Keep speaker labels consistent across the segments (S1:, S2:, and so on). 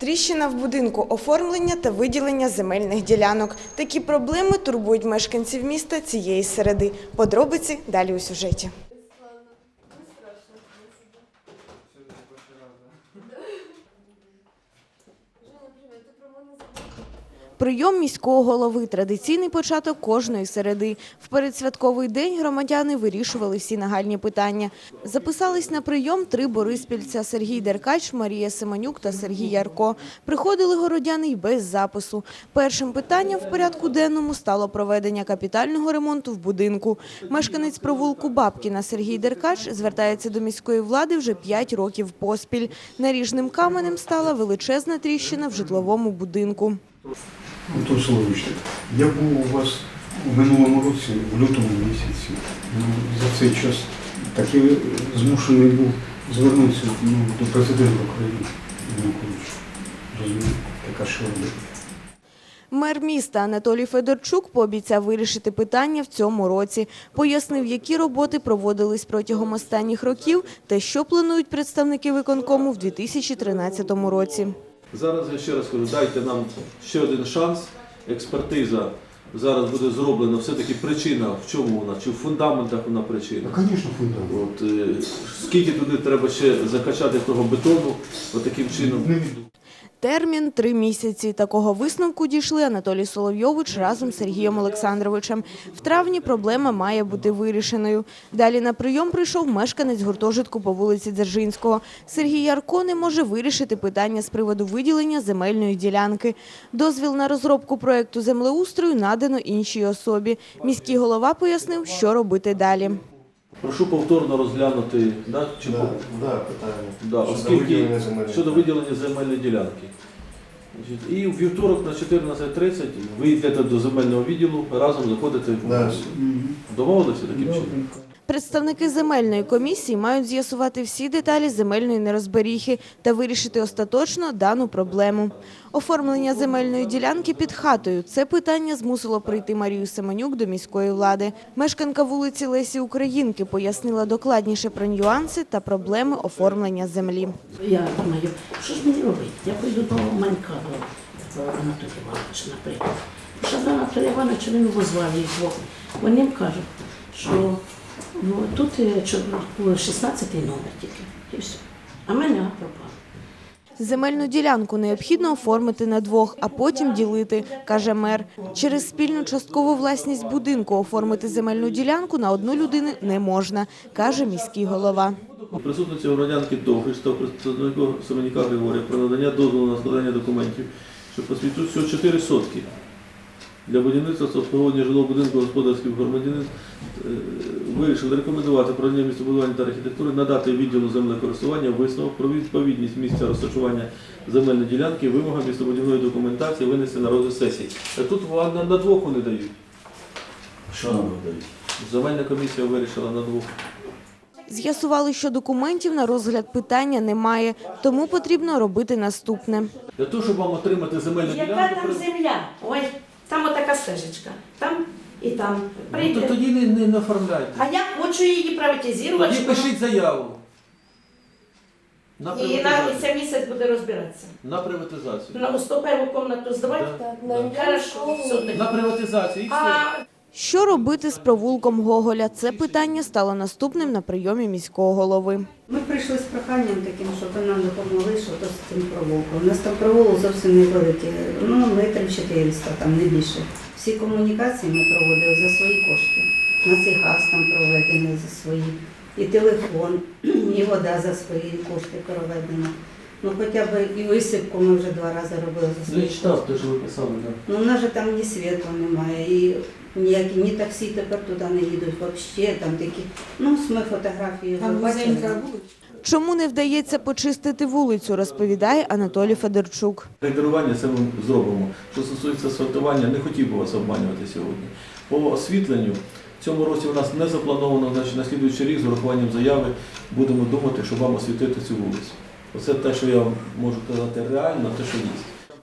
S1: Тріщина в будинку, оформлення та виділення земельних ділянок. Такі проблеми турбують мешканців міста цієї середи. Подробиці далі у сюжеті. Прийом міського голови – традиційний початок кожної середи. В передсвятковий день громадяни вирішували всі нагальні питання. Записались на прийом три бориспільця – Сергій Деркач, Марія Семенюк та Сергій Ярко. Приходили городяни й без запису. Першим питанням в порядку денному стало проведення капітального ремонту в будинку. Мешканець провулку Бабкіна Сергій Деркач звертається до міської влади вже 5 років поспіль. Наріжним каменем стала величезна тріщина в житловому будинку.
S2: Антон Солович, я був у вас у минулому році, в лютому місяці. Ну, За цей час так змушений був звернутися ну, до президента України Януковича. Розумієте, така робити.
S1: Мер міста Анатолій Федорчук пообіцяв вирішити питання в цьому році. Пояснив, які роботи проводились протягом останніх років та що планують представники виконкому в 2013 році.
S3: Зараз я ще раз кажу, дайте нам ще один шанс. Експертиза зараз буде зроблена. Все-таки причина, в чому вона? Чи в фундаментах вона причина?
S2: Ну, звісно, фундамент.
S3: От, е, скільки туди треба ще закачати того бетону, от таким чином.
S1: Термін – три місяці. Такого висновку дійшли Анатолій Соловйович разом з Сергієм Олександровичем. В травні проблема має бути вирішеною. Далі на прийом прийшов мешканець гуртожитку по вулиці Дзержинського. Сергій Ярко не може вирішити питання з приводу виділення земельної ділянки. Дозвіл на розробку проекту землеустрою надано іншій особі. Міський голова пояснив, що робити далі.
S3: Прошу повторно розглянути, да, чи
S4: Да,
S3: по-
S4: да, питання.
S3: Да,
S4: Щодо
S3: оскільки
S4: виділення земельної
S3: щодо
S4: ділянки.
S3: виділення земельної ділянки. Значить, І в вівторок на 14.30 ви йдете до земельного відділу, разом заходите в
S4: Да.
S3: Домовилися таким чином?
S1: Представники земельної комісії мають з'ясувати всі деталі земельної нерозберіхи та вирішити остаточно дану проблему. Оформлення земельної ділянки під хатою – це питання змусило прийти Марію Семенюк до міської влади. Мешканка вулиці Лесі Українки пояснила докладніше про нюанси та проблеми оформлення землі.
S5: Я думаю, що ж мені робити? Я прийду до Манька, Анатолія Івановича, наприклад. Що до Анатолія Івановича він визвав їх. Вони кажуть, що ну, тут е, чо- 16 номер тільки. І все. А мене пропало.
S1: Земельну ділянку необхідно оформити на двох, а потім ділити, каже мер. Через спільну часткову власність будинку оформити земельну ділянку на одну людину не можна, каже міський голова.
S3: У присутності громадянки Довгиш та представнику Семеніка Григорія про надання дозволу на складання документів, що посвідчують всього 4 сотки для будівництва та обслуговування жилого будинку господарських громадянин е, вирішили рекомендувати управління містобудування та архітектури надати відділу землекористування висновок про відповідність місця розташування земельної ділянки вимогам містобудівної документації винести на розгляд сесії. Е, Тут на, на двох вони дають.
S4: Що нам видають?
S3: Земельна комісія вирішила на двох.
S1: З'ясували, що документів на розгляд питання немає, тому потрібно робити наступне.
S3: Для того, щоб вам отримати земельну
S5: Яка там земля? Ой, там отака стежечка. Там і там.
S3: Ну, то
S5: Прийде.
S3: тоді не, не, не оформляйте.
S5: А я хочу її приватизувати.
S3: Тоді пишіть заяву. На
S5: І на
S3: приватизацію.
S5: місяць буде розбиратися.
S3: На приватизацію.
S5: На 101 комнату здавати?
S3: Да.
S5: Хорошо, все тоді.
S3: На приватизацію. І все.
S5: А
S1: Що робити з провулком Гоголя? Це питання стало наступним на прийомі міського голови.
S6: Ми прийшли з проханням таким, щоб ви нам допомогли, що то з цим провулком. У нас там провулок зовсім невеликий, ну метрів 400, там не більше. Всі комунікації ми проводили за свої кошти. Нас і газ там проведений за свої, і телефон, і вода за свої кошти проведена. Ну хоча б і висипку ми вже два рази робили за
S3: Ну,
S6: свої
S3: я
S6: кошти. Ну, у нас же там ні світла немає, і ніякі ні таксі тепер туди не їдуть взагалі. Там такі, ну, ми фотографії бачили.
S1: Чому не вдається почистити вулицю, розповідає Анатолій Федорчук.
S3: Регулювання це ми зробимо. Що стосується асфальтування, не хотів би вас обманювати сьогодні. По освітленню в цьому році у нас не заплановано, значить на слідуючий рік з урахуванням заяви будемо думати, щоб вам освітити цю вулицю. Оце те, що я вам можу казати реально, те, що є.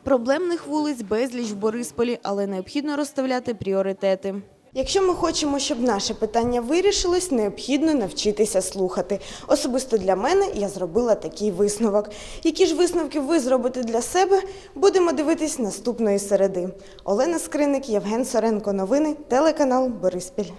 S1: Проблемних вулиць безліч в Борисполі, але необхідно розставляти пріоритети.
S7: Якщо ми хочемо, щоб наше питання вирішилось, необхідно навчитися слухати. Особисто для мене я зробила такий висновок. Які ж висновки ви зробите для себе, будемо дивитись наступної середи. Олена Скриник, Євген Соренко. Новини, телеканал Бориспіль.